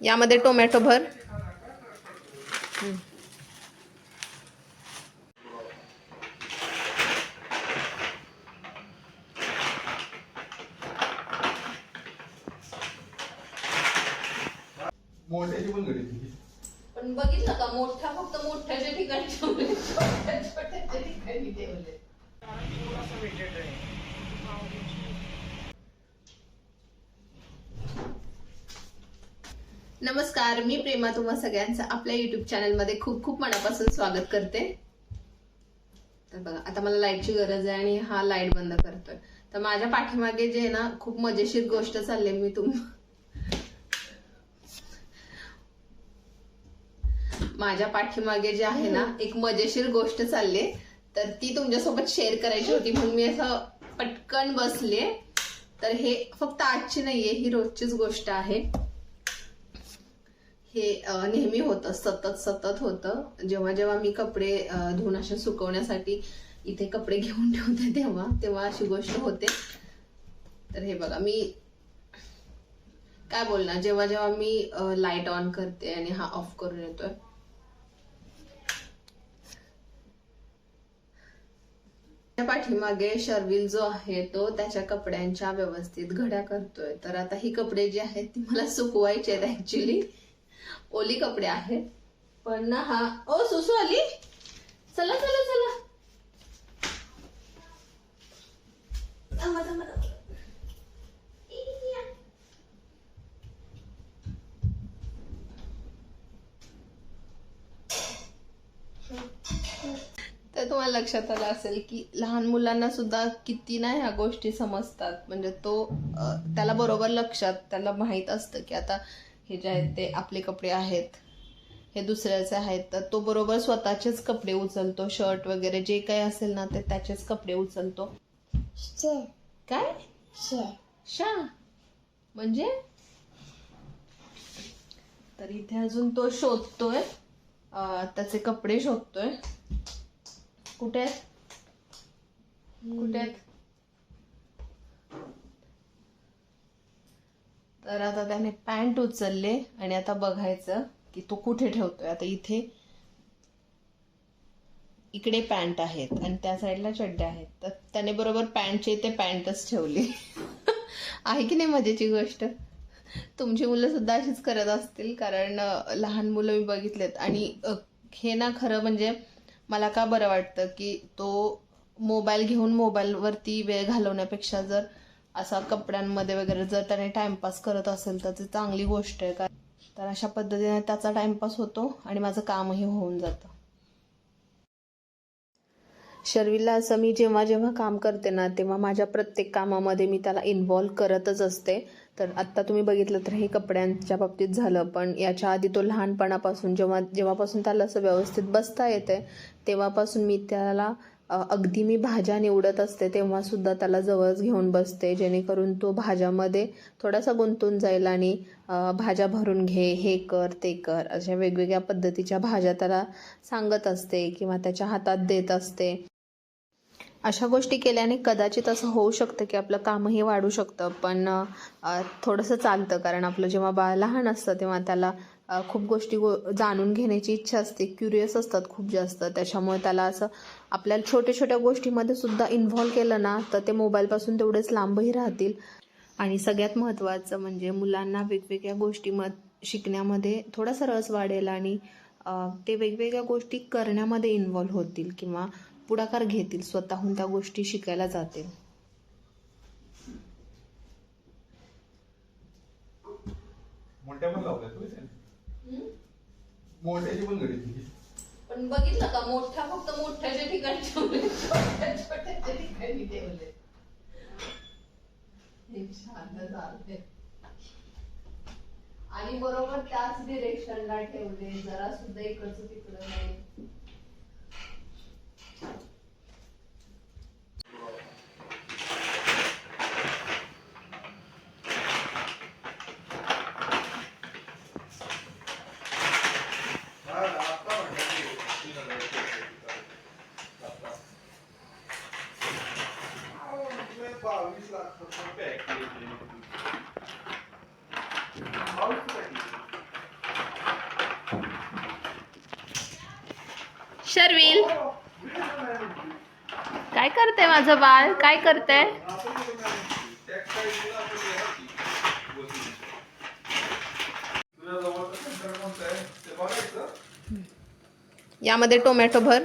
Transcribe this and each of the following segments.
यामध्ये टोमॅटो भर. पण बघितलं का मोठ्या फक्त मोठ्याच्या ठिकाणी ठेवले छोट्या छोट्याच्या ठिकाणी ठेवले नमस्कार मी प्रेमा तुम्हा सगळ्यांचं आपल्या युट्यूब चॅनलमध्ये खूप खूप मनापासून स्वागत करते. तर बघा आता मला लाईटची गरज आहे आणि हा लाइट बंद करतोय. तर माझ्या पाठीमागे जे आहे ना खूप मजेशीर गोष्ट चालली मी तुम माझ्या पाठीमागे जे आहे ना एक मजेशीर गोष्ट चालली तर ती तुमच्यासोबत शेअर करायची होती म्हणून मी असं पटकन बसले तर हे फक्त आजची नाहीये ही रोजचीच गोष्ट आहे. हे नेहमी होतं सतत सतत होतं. जेव्हा जेव्हा मी कपडे धुवून असे सुकवण्यासाठी इथे कपडे घेऊन ठेवते तेव्हा तेव्हा अशी गोष्ट होते. तर हे बघा मी काय बोलणार? जेव्हा जेव्हा मी लाइट ऑन करते आणि हा ऑफ करून येतोय. त्या पाठीमागे शर्विल जो आहे तो त्याच्या कपड्यांच्या व्यवस्थित घड्या करतोय. तर आता ही कपडे जी आहेत ती मला सुकवायची आहेत ऍक्च्युली ओली कपडे आहेत. पण ना हा ओ सुसू आली? चला चला चला. थांबा, थांबा, तर तुम्हाला लक्षात आलं असेल की लहान मुलांना सुद्धा किती ना ह्या गोष्टी समजतात. म्हणजे तो त्याला बरोबर लक्षात त्याला माहीत असतं की आता हे जे आहेत ते आपले कपडे आहेत हे दुसऱ्याचे आहेत तर तो बरोबर स्वतःचेच कपडे उचलतो शर्ट वगैरे जे काही असेल ना ते त्याचेच कपडे उचलतो. काय? शा. म्हणजे? तर इथे अजून तो शोधतोय. अं, त्याचे कपडे शोधतोय. कुठे आहेत? कुठे आहेत? तर आता त्याने पॅन्ट उचलले आणि आता बघायचं की तो कुठे ठेवतोय. आता इथे इकडे पॅन्ट आहेत आणि त्या साईडला चड्डे आहेत. तर त्याने बरोबर पॅन्टचे ते पॅन्टच ठेवली. आहे की नाही मजेची गोष्ट? तुमची मुलं सुद्धा अशीच करत असतील कारण लहान मुलं मी बघितलेत. आणि हे ना खरं म्हणजे मला का बरं वाटतं की तो मोबाईल घेऊन मोबाईलवरती वेळ घालवण्यापेक्षा जर असा कपड्यांमध्ये वगैरे जर त्याने टाइमपास करत असेल तर ती चांगली गोष्ट आहे. का तर अशा पद्धतीने त्याचा टाइमपास होतो आणि माझं कामही होऊन जातं. शर्विला असं मी जेव्हा जेव्हा काम करते ना तेव्हा माझ्या प्रत्येक कामामध्ये मी त्याला इन्व्हॉल्व करतच असते. तर आत्ता तुम्ही बघितलं तर हे कपड्यांच्या बाबतीत झालं पण याच्या आधी तो लहानपणापासून जेव्हा जेव्हापासून त्याला असं व्यवस्थित बसता येते तेव्हापासून मी त्याला अगदी मी भाज्या निवडत असते तेव्हा सुद्धा त्याला जवळच घेऊन बसते जेणेकरून तो भाज्यामध्ये थोडासा गुंतून जाईल आणि भाज्या भरून घे हे कर ते कर अशा वेगवेगळ्या पद्धतीच्या भाज्या त्याला सांगत असते किंवा त्याच्या हातात देत असते. अशा गोष्टी केल्याने कदाचित असं होऊ शकतं की आपलं कामही वाढू शकतं पण थोडंसं चालतं कारण आपलं जेव्हा बाळ लहान असतं तेव्हा त्याला खूप गोष्टी गो जाणून घेण्याची इच्छा असते. क्युरियस असतात खूप जास्त. त्याच्यामुळे त्याला असं आपल्याला छोट्या छोट्या गोष्टीमध्ये सुद्धा इन्व्हॉल्व केलं ना तर ते मोबाईलपासून तेवढेच लांबही राहतील. आणि सगळ्यात महत्त्वाचं म्हणजे मुलांना वेगवेगळ्या गोष्टी म शिकण्यामध्ये थोडासा रस वाढेल आणि ते वेगवेगळ्या गोष्टी करण्यामध्ये इन्व्हॉल्व होतील किंवा पुढाकार घेतील स्वतःहून त्या गोष्टी शिकायला जातील मोठ्या पण लावल्या तू इथे? मोठ्याची पण घडी पण बघितलं का मोठ्या फक्त मोठ्याच्या ठिकाणी ठेवले छोट्या छोट्याच्या ठिकाणी ठेवले. हे छान झालंय. आणि बरोबर त्याच डिरेक्शनला ठेवले जरा सुद्धा इकडचं तिकडं नाही. बावीस शर्विल. काय करते माझं बाळ? काय करते? यामध्ये टोमॅटो भर.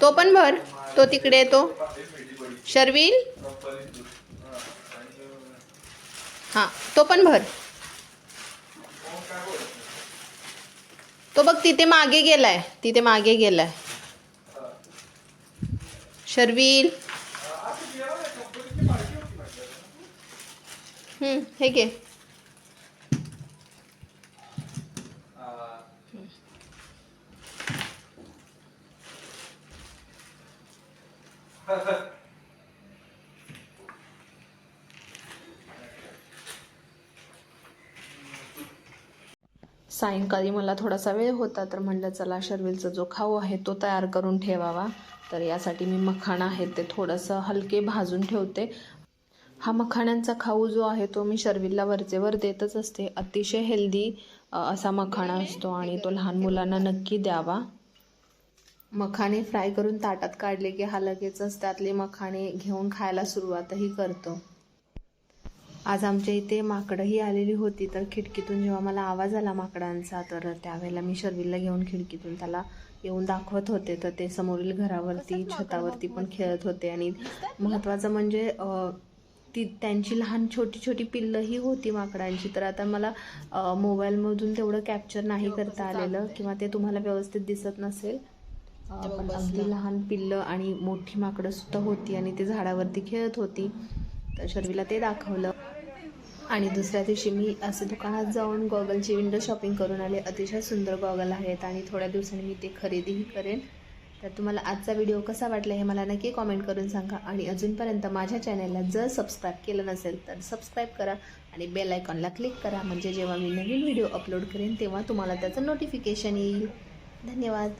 तो पण भर. तो तिकडे येतो. शर्विल? हां तो पण भर. तो बघ तिथे मागे गेलाय. तिथे मागे गेलाय. शर्विल? हे घे. सायंकाळी मला थोडासा वेळ होता तर म्हणलं चला शर्विलचा जो खाऊ आहे तो तयार करून ठेवावा. तर यासाठी मी मखाण आहे ते थोडंसं हलके भाजून ठेवते. हा मखाण्यांचा खाऊ जो आहे तो मी शर्विलला वरचेवर देतच असते. अतिशय हेल्दी असा मखाणा असतो आणि तो लहान मुलांना नक्की द्यावा. मखाणे फ्राय करून ताटात काढले की हा लगेचच त्यातले मखाणे घेऊन खायला सुरुवातही करतो. आज आमच्या इथे माकडंही आलेली होती तर खिडकीतून जेव्हा मला आवाज आला माकडांचा तर त्यावेळेला मी शर्विलला घेऊन खिडकीतून त्याला येऊन दाखवत होते. तर ते समोरील घरावरती छतावरती पण खेळत होते आणि महत्त्वाचं म्हणजे ती त्यांची लहान छोटी छोटी पिल्लंही होती माकडांची. तर आता मला मोबाईलमधून तेवढं कॅप्चर नाही करता आलेलं किंवा ते तुम्हाला व्यवस्थित दिसत नसेल पण अगदी लहान पिल्लं आणि मोठी माकडं सुद्धा होती आणि ते झाडावरती खेळत होती. तर शर्वीला ते दाखवलं. आणि दुसऱ्या दिवशी मी असे दुकानात जाऊन गॉगलची विंडो शॉपिंग करून आले. अतिशय सुंदर गॉगल आहेत आणि थोड्या दिवसांनी मी ते खरेदीही करेन. तर तुम्हाला आजचा व्हिडिओ कसा वाटला हे मला नक्की कॉमेंट करून सांगा. आणि अजूनपर्यंत माझ्या चॅनलला जर सबस्क्राईब केलं नसेल तर सबस्क्राईब करा आणि बेल आयकॉनला क्लिक करा. म्हणजे जेव्हा मी नवीन व्हिडिओ अपलोड करेन तेव्हा तुम्हाला त्याचं नोटिफिकेशन येईल. धन्यवाद.